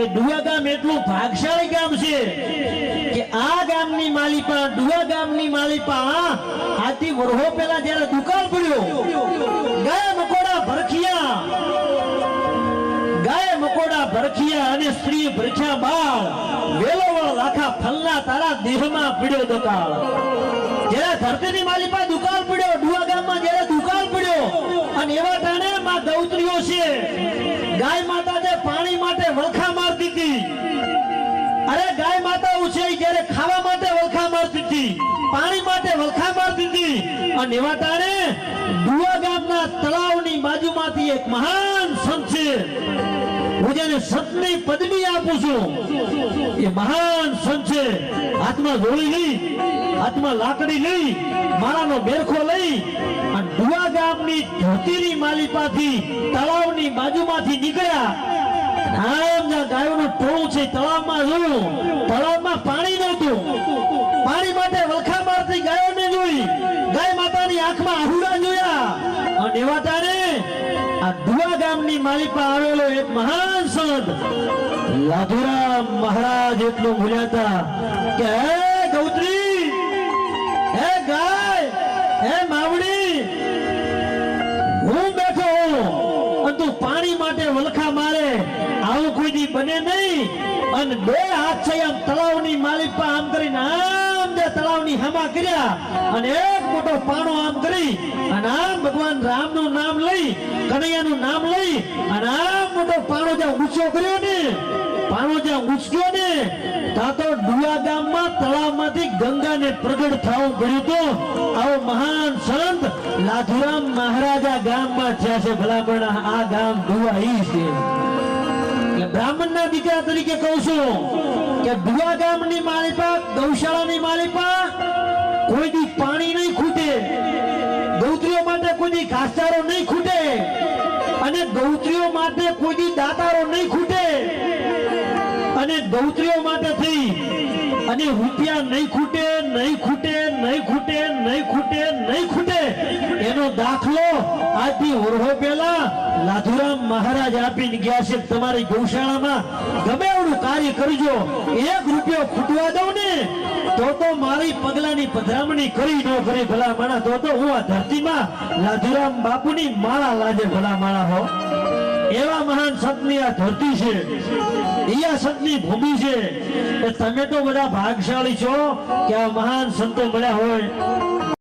એ ડુવા ગામ એટલું ભાગશાળી ગામ છે કે આ ગામની માલિપા ડુવા ગામની માલિપા આથી વરહો પેલા જયારે દુકાળ પડ્યો, ગાય મકોડા ભરખિયા, ગાય મકોડા ભરખિયા અને સ્ત્રી ભરખ્યા બાળ, વેલોવળ લાખા ફલના તારા દેહમાં પીડ્યો દુકાળ. જયારે ધરતીની માલિપા દુકાળ પડ્યો ડુવા ગામમાં જયારે દુકાળ પડ્યો, અને એવા ટાણે માં દૌત્રીઓ છે ગાય પાણી માટે વલખા હતી અને એવા ટાણે દુવા ગામના તળાવની બાજુમાંથી એક મહાન સંત છે. હું જેને સંતની પદવી આપું છું, એ મહાન સંત છે. હાથમાં જોડી લઈ, હાથમાં લાકડી લઈ, માળાનો બેરખો લઈ, અને ડુવા ગામની ધરતીની માલિપાથી તળાવની બાજુમાંથી નીકળ્યા. આમ જ્યાં ગાયોનું ટોળું છે, તળાવમાં જોયું. તળાવમાં પાણી માટે વલખા મારતી ગાયોને જોઈ ગાય માતાની આંખમાં આહુડા જોયા અને એવા આ દુવા ગામની માલિપા આવેલો એક મહાન સંત, લાધુરામ મહારાજ એટલું ભૂલ્યાતા કે, હે ગૌત્રી, હે ગાય, હે માવડી, હું બેઠો અને તું પાણી માટે વલખા મારે, આવું કોઈ દી બને નહીં. અને બે હાથ છે આમ તળાવની માલિક પર આમ કરીને આમ જે તળાવની હામા કર્યા અને એક મોટો પાણો આમ કરી અને આમ ભગવાન રામનું નામ લઈ, કનૈયાનું નામ લઈ અને આમ મોટો પાણો જ્યાં ઊંચો કર્યો ને, પાણો જ્યાં ઊંચક્યો ને તો ડુવા ગામમાં તળાવમાંથી ગંગાને પ્રગટ થવું પડ્યું તો આવો મહાન સંત લાધુરામ મહારાજા ગામમાં થયા છે ભલામણ આ ગામ ડુવા ઈ છે. બ્રાહ્મણના દીકરા તરીકે કહું છું કે દુવા ગામની માલિપા, ગૌશાળાની માલિપા કોઈ દી પાણી નહીં ખૂટે, ગૌત્રીઓ માટે કોઈ દી ઘાસચારો નહીં ખૂટે અને ગૌત્રીઓ માટે કોઈ દી દાતારો નહીં ખૂટે અને ગૌત્રીઓ માટે થઈ અને રૂપિયા નહીં ખૂટે નહીં ખૂટે નહીં ખૂટે નહીં ખૂટે નહીં ખૂટે. એનો દાખલો આજથી ઓરહો પહેલા લાધુરામ મહારાજ આપીને ગયા છે તમારી ગૌશાળામાં ગમે એવડું કાર્ય કરજો, એક રૂપિયો ખૂટવા દઉં ને, તો તો મારી પગલાની પધરામણી કરી ન કરી ભલા માણા તો તો હું આ ધરતીમાં લાધુરામ બાપુની માળા લાજે ભલા માણા હો. એવા મહાન સંતની આ ધરતી છે ઈયા સંતની ભૂમિ છે. તમે તો બધા ભાગશાળી છો કે આ મહાન સંતો મળ્યા હોય.